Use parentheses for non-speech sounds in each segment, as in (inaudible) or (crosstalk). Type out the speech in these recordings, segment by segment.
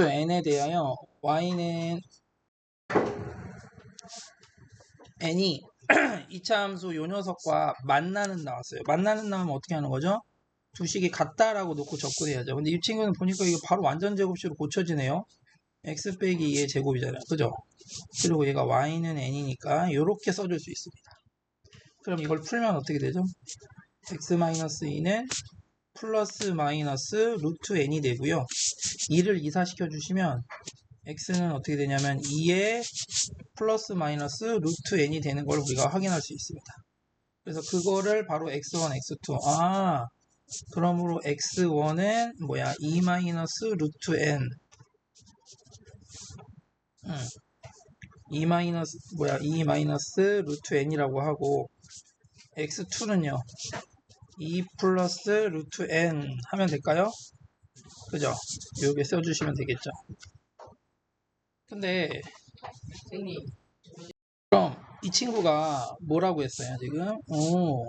함수 n에 대하여 y는 n이 (clears throat) 이차 함수 요 녀석과 만나는 나왔어요. 만나는 나오면 어떻게 하는 거죠? 두 식이 같다라고 놓고 접근해야죠. 근데 이 친구는 보니까 이거 바로 완전 제곱식으로 고쳐지네요. x 빼기 2의 제곱이잖아요. 그죠? 그리고 얘가 y는 n이니까 이렇게 써줄 수 있습니다. 그럼 이걸 풀면 어떻게 되죠? x-2는 플러스 마이너스 루트 n이 되고요. 2를 이사시켜 주시면 x는 어떻게 되냐면 2에 플러스 마이너스 루트 n이 되는 걸 우리가 확인할 수 있습니다. 그래서 그거를 바로 x1, x2. 아, 그러므로 x1은 뭐야? 2 마이너스 루트 n. 음. 2 마이너스 뭐야? 2 마이너스 루트 n이라고 하고 x2는요. 2 플러스 루트 n 하면 될까요? 그죠? 요게 써주시면 되겠죠. 근데 그럼 이 친구가 뭐라고 했어요 지금? 오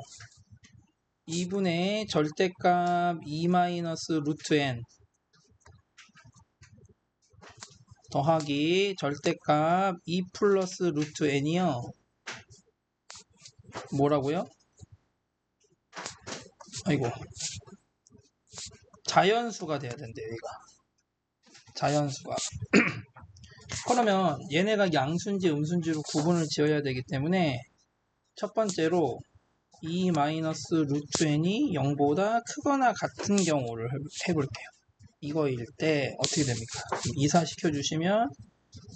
2분의 절대값 2 마이너스 루트 n 더하기 절대값 2 플러스 루트 n이요 뭐라고요? 아이고. 자연수가 돼야 된대요 얘가. 자연수가. (clears throat) 그러면 얘네가 양수인지 음수인지로 구분을 지어야 되기 때문에 첫 번째로 2 마이너스 루트 n이 0보다 크거나 같은 경우를 해볼게요. 이거일 때 어떻게 됩니까? 이사시켜 주시면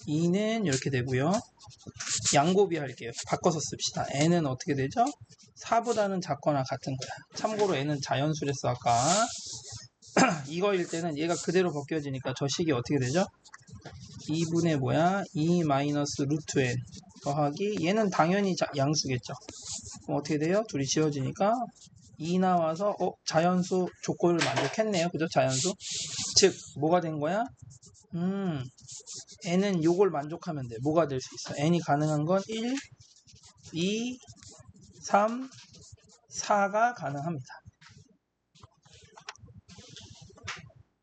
2는 이렇게 되고요. 양고비 할게요. 바꿔서 씁시다. N은 어떻게 되죠 4보다는 작거나 같은 거야. 참고로 n은 자연수랬어 아까. (clears throat) 이거일 때는 얘가 그대로 벗겨지니까 저 식이 어떻게 되죠? 2분의 뭐야? 2 마이너스 루트 n 더하기 얘는 당연히 자, 양수겠죠. 그럼 어떻게 돼요? 둘이 지워지니까 2 나와서 어 자연수 조건을 만족했네요. 그죠? 자연수. 즉 뭐가 된 거야? 음 n은 요걸 만족하면 돼. 뭐가 될 수 있어? n이 가능한 건 1 2 3 4가 가능합니다.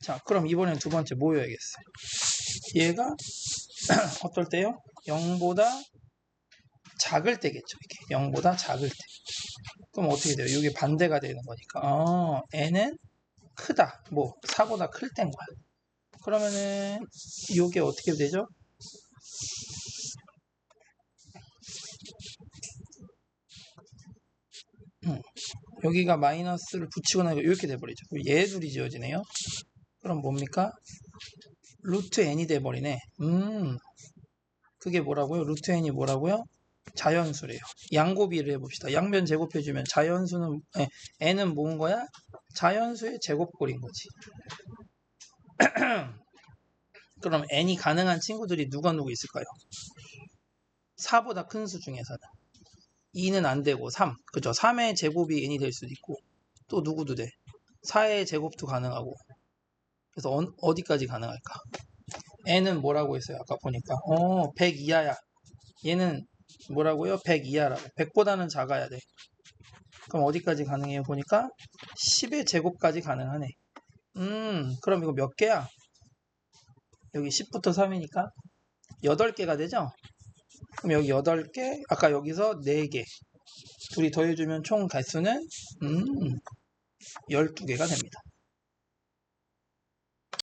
자 그럼 이번엔 두 번째 뭐여야겠어요. 얘가 (clears throat) 어떨 때요? 0보다 작을 때겠죠 이게. 0보다 작을 때. 그럼 어떻게 돼요? 이게 반대가 되는 거니까. 어, n은 크다. 뭐 4보다 클 때인 거야. 그러면은 이게 어떻게 되죠 여기가 마이너스를 붙이고 나니까 이렇게 돼버리죠. 얘 둘이 지어지네요. 그럼 뭡니까? 루트 n이 돼버리네. 음. 그게 뭐라고요? 루트 n이 뭐라고요? 자연수래요. 양고비를 해봅시다. 양변 제곱해주면 자연수는 네, n은 뭔 거야? 자연수의 제곱꼴인 거지. (clears throat) 그럼 n이 가능한 친구들이 누가 누구 있을까요? 4보다 큰 수 중에서는 2는 안 되고 3 그죠? 3의 제곱이 n이 될 수도 있고 또 누구도 돼? 4의 제곱도 가능하고. 그래서 어, 디까지 가능할까? n은 뭐라고 했어요? 아까 보니까. 어, 100 이하야. 얘는 뭐라고요? 100 이하라고. 100보다는 작아야 돼. 그럼 어디까지 가능해요? 보니까 10의 제곱까지 가능하네. 음 그럼 이거 몇 개야? 여기 10부터 3이니까 8개가 되죠 그럼 여기 8개? 아까 여기서 4개. 둘이 더해주면 총 개수는 음 12개가 됩니다